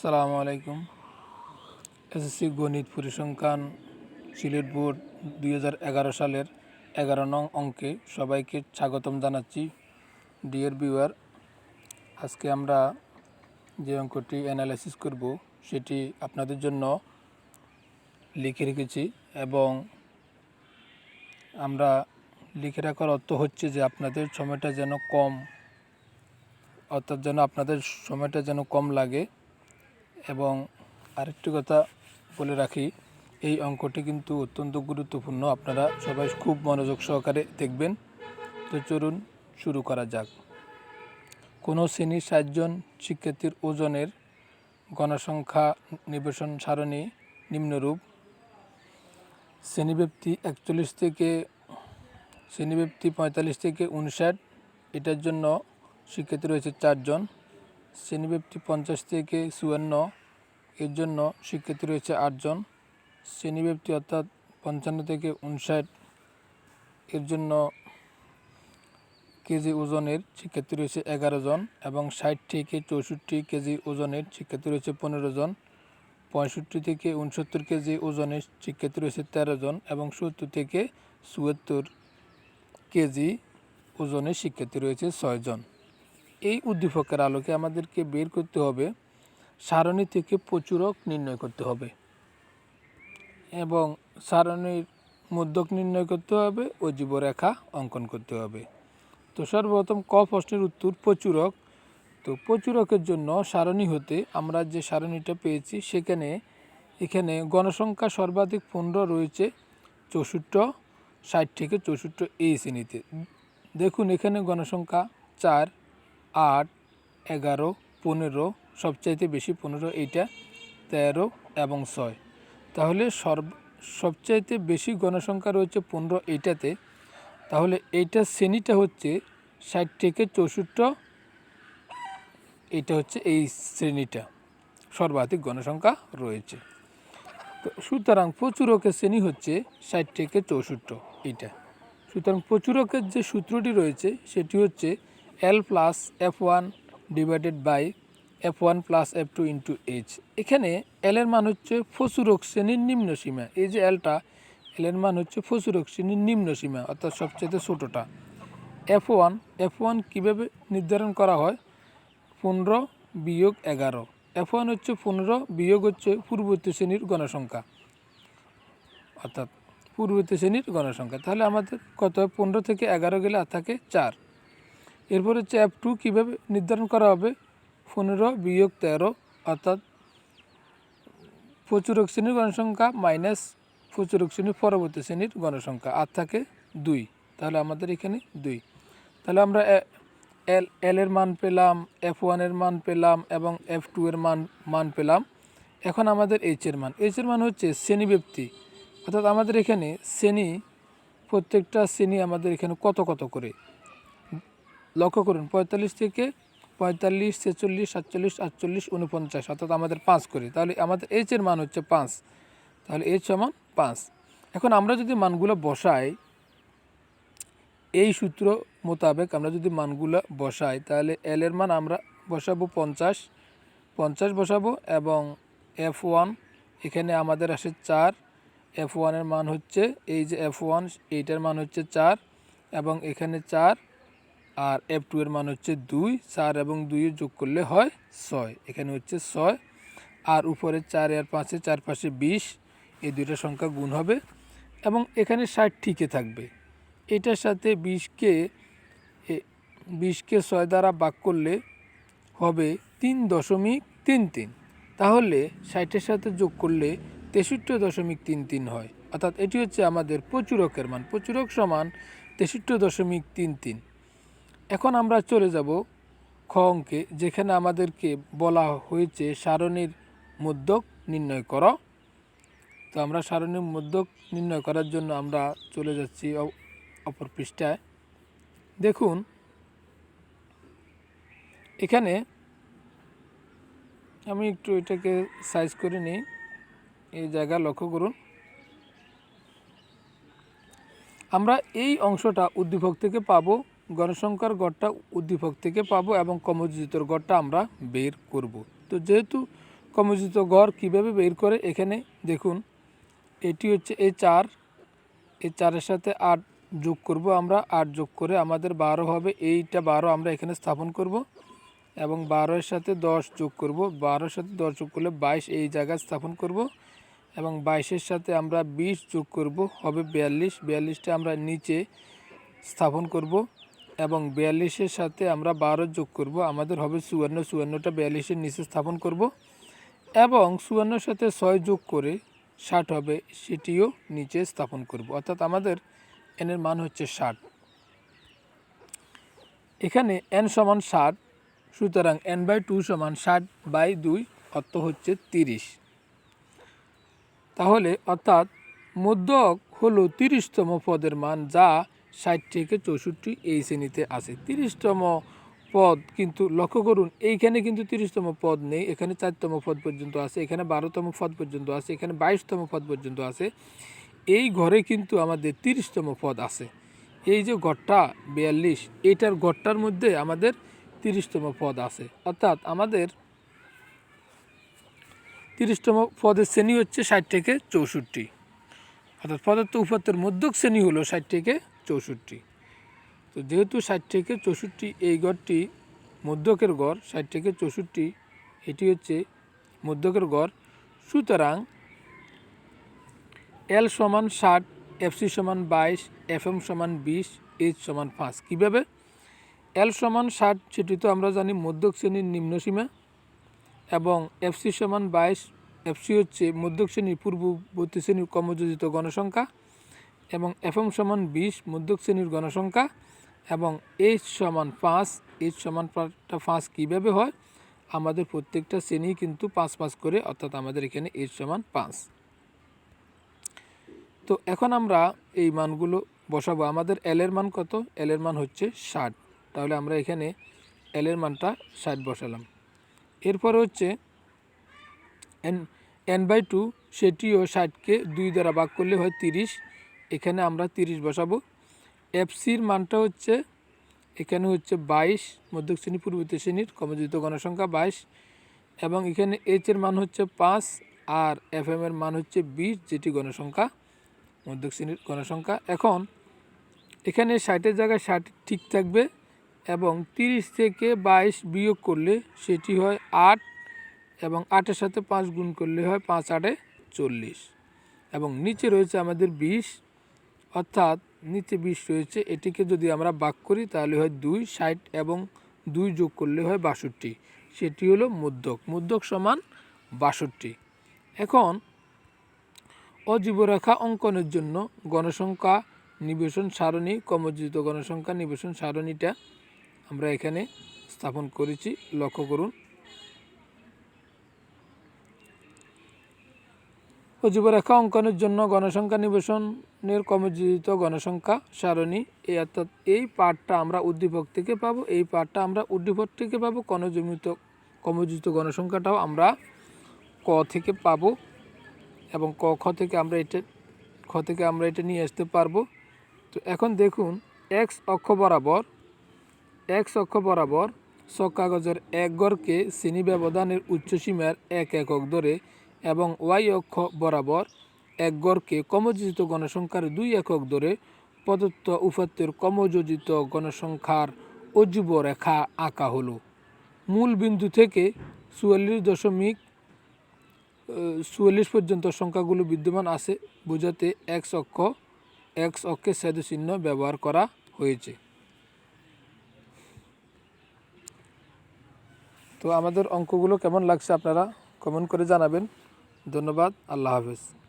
সালামু আলাইকুম। এসএসসি গণিত পরিসংখ্যান, সিলেট বোর্ড দুই হাজার এগারো সালের এগারো নং অঙ্কে সবাইকে স্বাগতম জানাচ্ছি। ডিয়ার ভিউয়ার আজকে আমরা যে অঙ্কটি অ্যানালাইসিস করব, সেটি আপনাদের জন্য লিখে রেখেছি এবং আমরা লিখে রাখার অর্থ হচ্ছে যে আপনাদের সময়টা যেন কম, অর্থাৎ যেন আপনাদের সময়টা যেন কম লাগে। এবং আরেকটি কথা বলে রাখি, এই অঙ্কটি কিন্তু অত্যন্ত গুরুত্বপূর্ণ। আপনারা সবাই খুব মনোযোগ সহকারে দেখবেন। তো চলুন শুরু করা যাক। কোনো শ্রেণির ষাটজন শিক্ষার্থীর ওজনের গণসংখ্যা নিবেশন সারণী নিম্নরূপ। শ্রেণীব্যাপ্তি একচল্লিশ থেকে, শ্রেণীব্যাপ্তি পঁয়তাল্লিশ থেকে উনষাট, এটার জন্য শিক্ষার্থী রয়েছে চারজন শ্রেণীব্যাপ্তি পঞ্চাশ থেকে চুয়ান্ন এর জন্য শিক্ষার্থী রয়েছে আটজন। শ্রেণীব্যাপ্তি অর্থাৎ পঞ্চান্ন থেকে উনষাট এর জন্য কেজি ওজনের শিক্ষার্থী রয়েছে এগারো জন এবং ষাট থেকে চৌষট্টি কেজি ওজনের শিক্ষার্থী রয়েছে পনেরো জন। পঁয়ষট্টি থেকে উনসত্তর কেজি ওজনের শিক্ষার্থী রয়েছে তেরো জন এবং সত্তর থেকে চুয়াত্তর কেজি ওজনের শিক্ষার্থী রয়েছে ছয়জন এই উদ্দীপকের আলোকে আমাদেরকে বের করতে হবে। সারণী থেকে প্রচুরক নির্ণয় করতে হবে। এবং সারণীর মধ্যক নির্ণয় করতে হবে ও জীবরেখা অঙ্কন করতে হবে। তো সর্বপ্রথম ক প্রশ্নের উত্তর প্রচুরক। তো প্রচুরকের জন্য সারণী হতে আমরা যে সারণীটা পেয়েছি সেখানে এখানে গণসংখ্যা সর্বাধিক পনেরো রয়েছে চৌষট্ট, ষাট থেকে চৌষট্ট এই শ্রেণীতে। দেখুন এখানে গণসংখ্যা চার আট, এগারো, পনেরো, সবচাইতে বেশি পনেরো, এইটা তেরো এবং ছয়। তাহলে সর্ব সবচাইতে বেশি গণসংখ্যা রয়েছে পনেরো এইটাতে। তাহলে এইটা শ্রেণীটা হচ্ছে ষাট থেকে চৌষট্ট এটা হচ্ছে এই শ্রেণীটা। সর্বাধিক গণসংখ্যা রয়েছে। তো সুতরাং প্রচুরকের শ্রেণি হচ্ছে ষাট থেকে চৌষট্ট এইটা। সুতরাং প্রচুরকের যে সূত্রটি রয়েছে, সেটি হচ্ছে L plus F one divided by F one plus F two into H এখানে এল এর মান হচ্ছে ফসুরক শ্রেণির নিম্ন সীমা। এই যে এলটা এল এর মান হচ্ছে ফসুরক শ্রেণির নিম্ন সীমা, অর্থাৎ সবচেয়ে ছোটোটা। এফ ওয়ান এফ ওয়ান কীভাবে নির্ধারণ করা হয়? পনেরো বিয়োগ এগারো। এফ ওয়ান হচ্ছে পনেরো বিয়োগ হচ্ছে পূর্ববর্তী শ্রেণির গণসংখ্যা। অর্থাৎ পূর্ববর্তী শ্রেণির গণসংখ্যা। তাহলে আমাদের কত পনেরো থেকে এগারো গেলে থাকে চার। এরপর হচ্ছে অ্যাপ টু কীভাবে নির্ধারণ করা হবে? পনেরো বিয়োগ তেরো, অর্থাৎ প্রচুরক শ্রেণির গণসংখ্যা মাইনাস প্রচুরক শ্রেণির পরবর্তী শ্রেণির গণসংখ্যা। আর থাকে দুই। তাহলে আমাদের এখানে দুই। তাহলে আমরা এল এল এর মান পেলাম এফ ওয়ানের মান পেলাম এবং এফ টু এর মান মান পেলাম। এখন আমাদের এইচ এর মান। এইচ এর মান হচ্ছে শ্রেণীব্যক্তি অর্থাৎ আমাদের এখানে শ্রেণি, প্রত্যেকটা শ্রেণি আমাদের এখানে কত কত করে? লক্ষ্য করুন, পঁয়তাল্লিশ থেকে পঁয়তাল্লিশ, ছেচল্লিশ, সাতচল্লিশ, আটচল্লিশ উনপঞ্চাশ অর্থাৎ আমাদের পাঁচ করে। তাহলে আমাদের এইচ এর মান হচ্ছে পাঁচ। তাহলে এইচ সমান পাঁচ। এখন আমরা যদি মানগুলো বসাই, এই সূত্র মোতাবেক আমরা যদি মানগুলো বসাই, তাহলে এল এর মান আমরা বসাবো পঞ্চাশ পঞ্চাশ বসাবো এবং এফ ওয়ান এখানে আমাদের আসে চার। এফ ওয়ানের মান হচ্ছে, এই যে এফ ওয়ান এইটার মান হচ্ছে চার এবং এখানে চার। আর এফ টু এর মান হচ্ছে দুই, চার এবং দুইয়ে যোগ করলে হয় ছয়। এখানে হচ্ছে ছয়। আর উপরে চার আর পাঁচে চার পাশে বিশ। এই দুইটা সংখ্যা গুণ হবে এবং এখানে ষাট ঠিকই থাকবে। এটার সাথে বিশকে বিশকে ছয় দ্বারা ভাগ করলে হবে তিন দশমিক তিন তিন। তাহলে ষাটের সাথে যোগ করলে তেষট্টি দশমিক তিন তিন হয়। অর্থাৎ এটি হচ্ছে আমাদের প্রচুরকের মান। প্রচুরক সমান তেষট্টি দশমিক তিন তিন। এখন আমরা চলে যাব খ অঙ্কে, যেখানে আমাদেরকে বলা হয়েছে সারণীর মধ্যক নির্ণয় করো। তো আমরা সারণীর মধ্যক নির্ণয় করার জন্য আমরা চলে যাচ্ছি অপর পৃষ্ঠায়। দেখুন, এখানে আমি একটু এটাকে সাইজ করে নিই, এই জায়গা লক্ষ্য করুন। আমরা এই অংশটা উদ্দীপক থেকে পাবো গণসংখ্যার গড়টা উদ্দীপক থেকে পাবো এবং কমযোজিতর গড়টা আমরা বের করব। তো যেহেতু কমজিত গড় কীভাবে বের করে? এখানে দেখুন, এটি হচ্ছে এই চার এই চারের সাথে আট যোগ করব আমরা, আট যোগ করে আমাদের বারো হবে, এইটা বারো আমরা এখানে স্থাপন করব এবং বারোর সাথে দশ যোগ করব, বারোর সাথে দশ যোগ করলে বাইশ, এই জায়গায় স্থাপন করব এবং বাইশের সাথে আমরা বিশ যোগ করব, হবে বিয়াল্লিশ, বিয়াল্লিশটা আমরা নিচে স্থাপন করব। এবং বিয়াল্লিশের সাথে আমরা বারো যোগ করব। আমাদের হবে চুয়ান্ন, চুয়ান্নটা বিয়াল্লিশের নিচে স্থাপন করব। এবং চুয়ান্নর সাথে ছয় যোগ করে ষাট হবে, সেটিও নিচে স্থাপন করব। অর্থাৎ আমাদের এনের মান হচ্ছে ষাট। এখানে এন সমান ষাট, সুতরাং এন বাই টু সমান ষাট বাই দুই অর্থ হচ্ছে তিরিশ। তাহলে অর্থাৎ মধ্যক হলো তিরিশতম পদের মান, যা ষাট থেকে চৌষট্টি এই শ্রেণীতে আছে। তিরিশতম পদ কিন্তু লক্ষ্য করুন, এইখানে কিন্তু তিরিশতম পদ নেই, এখানে চারতম পদ পর্যন্ত আছে, এখানে বারোতম পদ পর্যন্ত আছে, এখানে বাইশতম পদ পর্যন্ত আছে। এই ঘরে কিন্তু আমাদের তিরিশতম পদ আছে। এই যে গড়টা বিয়াল্লিশ, এইটার গড়টার মধ্যে আমাদের তিরিশতম পদ আছে। অর্থাৎ আমাদের তিরিশতম পদের শ্রেণি হচ্ছে ষাট থেকে চৌষট্টি। অর্থাৎ পদার্থ উপাত্তের মধ্যক শ্রেণি হলো ষাট থেকে চৌষট্টি। তো যেহেতু ষাট থেকে চৌষট্টি এই গড়টি মধ্যকের গড়, ষাট থেকে চৌষট্টি, এটি হচ্ছে মধ্যকের গড়। সুতরাং এল সমান ষাট এফসি সমান বাইশ এফ এম সমান বিশ এইচ সমান পাঁচ। কীভাবে? এল সমান ষাট, সেটি তো আমরা জানি মধ্যক শ্রেণির নিম্নসীমা এবং এফসি সমান বাইশ এফসি হচ্ছে মধ্যক শ্রেণির পূর্ববর্তী শ্রেণির কর্মযোজিত গণসংখ্যা। এবং এফএম সমান বিশ মধ্যক শ্রেণির গণসংখ্যা এবং এইচ সমান পাঁচ, এইচ সমান পাঁচটা পাঁচ কীভাবে হয়? আমাদের প্রত্যেকটা শ্রেণি কিন্তু পাঁচ পাঁচ করে, অর্থাৎ আমাদের এখানে এইচ সমান পাঁচ। তো এখন আমরা এই মানগুলো বসাবো। আমাদের এল এর মান কত? এল এর মান হচ্ছে ষাট। তাহলে আমরা এখানে এল এর মানটা ষাট বসালাম। এরপরে হচ্ছে এন এন বাই টু, সেটিও ষাটকে দুই দ্বারা ভাগ করলে হয় তিরিশ। এখানে আমরা তিরিশ বসাবো। এফসির মানটা হচ্ছে, এখানে হচ্ছে বাইশ, মধ্যক শ্রেণি, পূর্ববর্তী শ্রেণির কমযোজিত গণসংখ্যা বাইশ। এবং এখানে এইচ এর মান হচ্ছে পাঁচ আর এফ এর মান হচ্ছে বিশ, যেটি গণসংখ্যা, মধ্যক শ্রেণির গণসংখ্যা। এখন এখানে ষাটের জায়গায় ষাট ঠিক থাকবে এবং তিরিশ থেকে বাইশ বিয়োগ করলে সেটি হয় আট এবং আটের সাথে পাঁচ গুণ করলে হয় পাঁচ আটে চল্লিশ। এবং নিচে রয়েছে আমাদের বিশ অর্থাৎ নিচে বিশ রয়েছে, এটিকে যদি আমরা বাক করি তাহলে হয় দুই, ষাট এবং দুই যোগ করলে হয় বাষট্টি। সেটি হলো মধ্যক। মধ্যক সমান বাষট্টি। এখন অজীবরেখা অঙ্কনের জন্য গণসংখ্যা নিবেশন সারণী কমযোজিত গণসংখ্যা নিবেশন সারণীটা আমরা এখানে স্থাপন করেছি। লক্ষ্য করুন। অজীবরেখা অঙ্কনের জন্য গণসংখ্যা নিবেশনের কমযোজিত গণসংখ্যা সারণী। এই অর্থাৎ এই পার্টটা আমরা উদ্দীপক থেকে পাবো, এই পার্টটা আমরা উদ্দীপক থেকে পাবো কণজমিত কমযোজিত গণসংখ্যাটাও আমরা ক থেকে পাবো এবং ক, খ থেকে আমরা এটা, খ থেকে আমরা এটা নিয়ে আসতে পারব। তো এখন দেখুন এক্স অক্ষ বরাবর এক্স অক্ষ বরাবর সব কাগজের এক গড়কে শ্রেণি ব্যবধানের উচ্চসীমার এক একক ধরে এবং ওয়াই অক্ষ বরাবর এক গড়কে কমযোজিত গণসংখ্যার দুই একক ধরে প্রদত্ত উপাত্তের কমযোজিত গণসংখ্যার অজীব রেখা আঁকা হলো। মূল বিন্দু থেকে চুয়াল্লিশ দশমিক চুয়াল্লিশ পর্যন্ত সংখ্যাগুলো বিদ্যমান আছে, বোঝাতে এক্স অক্ষ, এক্স অক্ষে সেদু চিহ্ন ব্যবহার করা হয়েছে। তো আমাদের অঙ্কগুলো কেমন লাগছে আপনারা কমেন্ট করে জানাবেন। ধন্যবাদ, আল্লাহ হাফেজ।